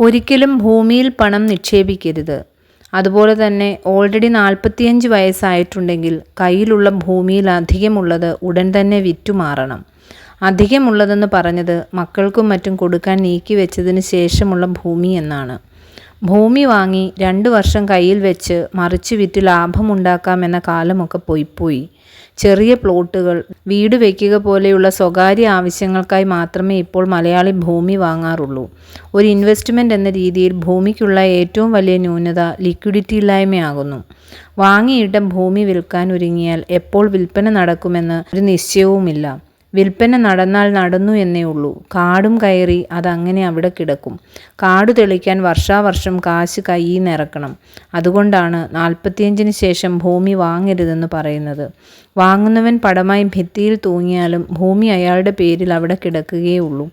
ഒരിക്കലും ഭൂമിയിൽ പണം നിക്ഷേപിക്കരുത്. അതുപോലെ തന്നെ ഓൾറെഡി നാൽപ്പത്തിയഞ്ച് വയസ്സായിട്ടുണ്ടെങ്കിൽ കയ്യിലുള്ള ഭൂമിയിൽ അധികമുള്ളത് ഉടൻ തന്നെ വിറ്റുമാറണം. അധികമുള്ളതെന്ന് പറഞ്ഞത് മക്കൾക്കും മറ്റും കൊടുക്കാൻ നീക്കി വെച്ചതിന് ശേഷമുള്ള ഭൂമി എന്നാണ്. ഭൂമി വാങ്ങി രണ്ട് വർഷം കയ്യിൽ വെച്ച് മറിച്ച് വിറ്റ് ലാഭമുണ്ടാക്കാമെന്ന കാലമൊക്കെ പോയിപ്പോയി ചെറിയ പ്ലോട്ടുകൾ. വീട് വയ്ക്കുക പോലെയുള്ള സ്വകാര്യ ആവശ്യങ്ങൾക്കായി മാത്രമേ ഇപ്പോൾ മലയാളി ഭൂമി വാങ്ങാറുള്ളൂ. ഒരു ഇൻവെസ്റ്റ്മെന്റ് എന്ന രീതിയിൽ ഭൂമിക്കുള്ള ഏറ്റവും വലിയ ന്യൂനത ലിക്വിഡിറ്റി ഇല്ലായ്മയാകുന്നു. വാങ്ങിയിട്ട ഭൂമി വിൽക്കാൻ ഒരുങ്ങിയാൽ എപ്പോൾ വിൽപ്പന നടക്കുമെന്ന് ഒരു നിശ്ചയവുമില്ല. വിൽപ്പന നടന്നാൽ നടന്നു എന്നേ ഉള്ളൂ. കാടും കയറി അതങ്ങനെ അവിടെ കിടക്കും. കാട് തെളിക്കാൻ വർഷാവർഷം കാശ് കയ്യിൽ നിറക്കണം. അതുകൊണ്ടാണ് നാൽപ്പത്തിയഞ്ചിന് ശേഷം ഭൂമി വാങ്ങരുതെന്ന് പറയുന്നത്. വാങ്ങുന്നവൻ പടമായി ഭിത്തിയിൽ തൂങ്ങിയാലും ഭൂമി അയാളുടെ പേരിൽ അവിടെ കിടക്കുകയേ ഉള്ളൂ.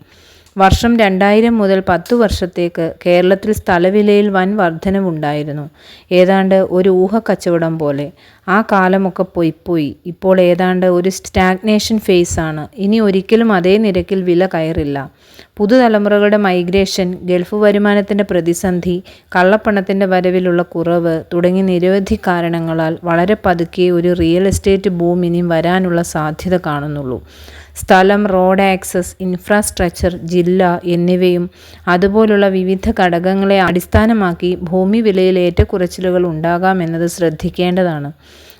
വർഷം രണ്ടായിരം മുതൽ പത്തു വർഷത്തേക്ക് കേരളത്തിൽ സ്ഥലവിലയിൽ വൻ വർധനവുണ്ടായിരുന്നു. ഏതാണ്ട് ഒരു ഊഹക്കച്ചവടം പോലെ. ആ കാലമൊക്കെ പോയിപ്പോയി ഇപ്പോൾ ഏതാണ്ട് ഒരു സ്റ്റാഗ്നേഷൻ ഫേസ് ആണ്. ഇനി ഒരിക്കലും അതേ നിരക്കിൽ വില കയറില്ല. പുതുതലമുറകളുടെ മൈഗ്രേഷൻ ഗൾഫ് വരുമാനത്തിന്റെ പ്രതിസന്ധി കള്ളപ്പണത്തിന്റെ വരവിലുള്ള കുറവ് തുടങ്ങി നിരവധി കാരണങ്ങളാൽ വളരെ പതുക്കെ ഒരു റിയൽ എസ്റ്റേറ്റ് ബൂം ഇനിയും വരാനുള്ള സാധ്യത കാണുന്നുള്ളൂ. സ്ഥലം റോഡ് ആക്സസ് ഇൻഫ്രാസ്ട്രക്ചർ ജില്ല എന്നിവയും അതുപോലുള്ള വിവിധ ഘടകങ്ങളെ അടിസ്ഥാനമാക്കി ഭൂമി വിലയിൽ ഏറ്റക്കുറച്ചിലുകൾ ഉണ്ടാകാമെന്നത് ശ്രദ്ധിക്കേണ്ടതാണ്.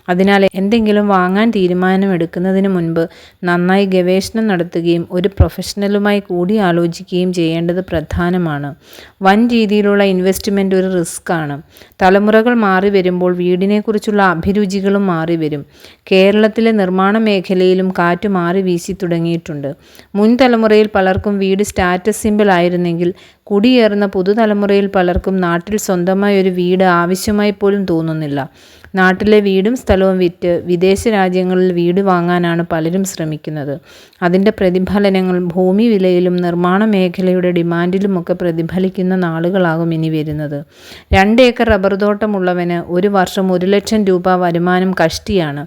അതിനാൽ എന്തെങ്കിലും വാങ്ങാൻ തീരുമാനമെടുക്കുന്നതിന് മുൻപ് നന്നായി ഗവേഷണം നടത്തുകയും ഒരു പ്രൊഫഷണലുമായി കൂടി ആലോചിക്കുകയും ചെയ്യേണ്ടത് പ്രധാനമാണ്. വൻ രീതിയിലുള്ള ഇൻവെസ്റ്റ്മെന്റ് ഒരു റിസ്ക്കാണ് തലമുറകൾ മാറി വരുമ്പോൾ വീടിനെക്കുറിച്ചുള്ള അഭിരുചികളും മാറി വരും. കേരളത്തിലെ നിർമ്മാണ മേഖലയിലും കാറ്റ് മാറി വീശി തുടങ്ങിയിട്ടുണ്ട്. മുൻ തലമുറയിൽ പലർക്കും വീട് സ്റ്റാറ്റസ് സിമ്പിൾ ആയിരുന്നെങ്കിൽ കുടിയേറുന്ന പുതുതലമുറയിൽ പലർക്കും നാട്ടിൽ സ്വന്തമായി ഒരു വീട് ആവശ്യമായി പോലും തോന്നുന്നില്ല. നാട്ടിലെ വീടും സ്ഥലവും വിറ്റ് വിദേശ രാജ്യങ്ങളിൽ വീട് വാങ്ങാനാണ് പലരും ശ്രമിക്കുന്നത്. അതിന്റെ പ്രതിഫലനങ്ങൾ ഭൂമി വിലയിലും നിർമ്മാണ മേഖലയുടെ ഡിമാൻഡിലുമൊക്കെ പ്രതിഫലിക്കുന്ന നാളുകളാകും ഇനി വരുന്നത്. രണ്ട് ഏക്കർ റബ്ബർ തോട്ടമുള്ളവന് ഒരു വർഷം ഒരു ലക്ഷം രൂപ വരുമാനം കഷ്ടിയാണ്.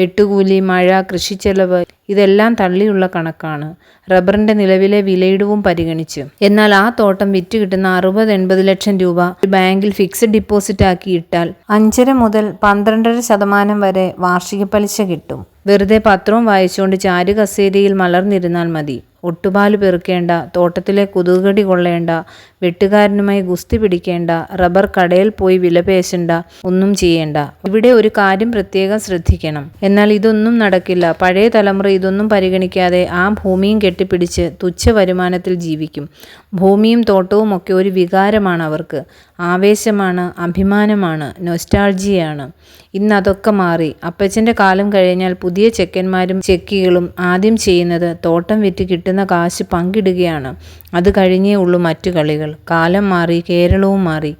വെട്ടുകൂലി മഴ കൃഷിച്ചെലവ് ഇതെല്ലാം തള്ളിയുള്ള കണക്കാണ്. റബ്ബറിന്റെ നിലവിലെ വിലയിടവും പരിഗണിച്ച്. എന്നാൽ ആ തോട്ടം വിറ്റ് കിട്ടുന്ന അറുപത് എൺപത് ലക്ഷം രൂപ ബാങ്കിൽ ഫിക്സഡ് ഡിപ്പോസിറ്റ് ആക്കി ഇട്ടാൽ അഞ്ചര മുതൽ പന്ത്രണ്ടര ശതമാനം വരെ വാർഷിക പലിശ കിട്ടും. വെറുതെ പത്രവും വായിച്ചുകൊണ്ട് ചാരു കസേരയിൽ മലർന്നിരുന്നാൽ മതി. ഒട്ടുപാൽ പെറുക്കേണ്ട തോട്ടത്തിലെ കൊതുകടി കൊള്ളേണ്ട വെട്ടുകാരനുമായി ഗുസ്തി പിടിക്കേണ്ട റബ്ബർ കടയിൽ പോയി വിലപേശണ്ട ഒന്നും ചെയ്യേണ്ട. ഇവിടെ ഒരു കാര്യം പ്രത്യേകം ശ്രദ്ധിക്കണം. എന്നാൽ ഇതൊന്നും നടക്കില്ല. പഴയ തലമുറ ഇതൊന്നും പരിഗണിക്കാതെ ആ ഭൂമിയും കെട്ടിപ്പിടിച്ച് തുച്ഛ വരുമാനത്തിൽ ജീവിക്കും. ഭൂമിയും തോട്ടവും ഒക്കെ ഒരു വികാരമാണ് അവർക്ക്. ആവേശമാണ് അഭിമാനമാണ് നൊസ്റ്റാൾജിയാണ് ഇന്ന് അതൊക്കെ മാറി. അപ്പച്ചന്റെ കാലം കഴിഞ്ഞാൽ പുതിയ ചെക്കന്മാരും ചെക്കികളും ആദ്യം ചെയ്യുന്നത് തോട്ടം വിറ്റ് കിട്ടുന്ന കാശ് പങ്കിടുകയാണ്. അത് കഴിഞ്ഞേ ഉള്ളൂ മറ്റു കളികൾ. കാലം മാറി കേരളവും മാറി.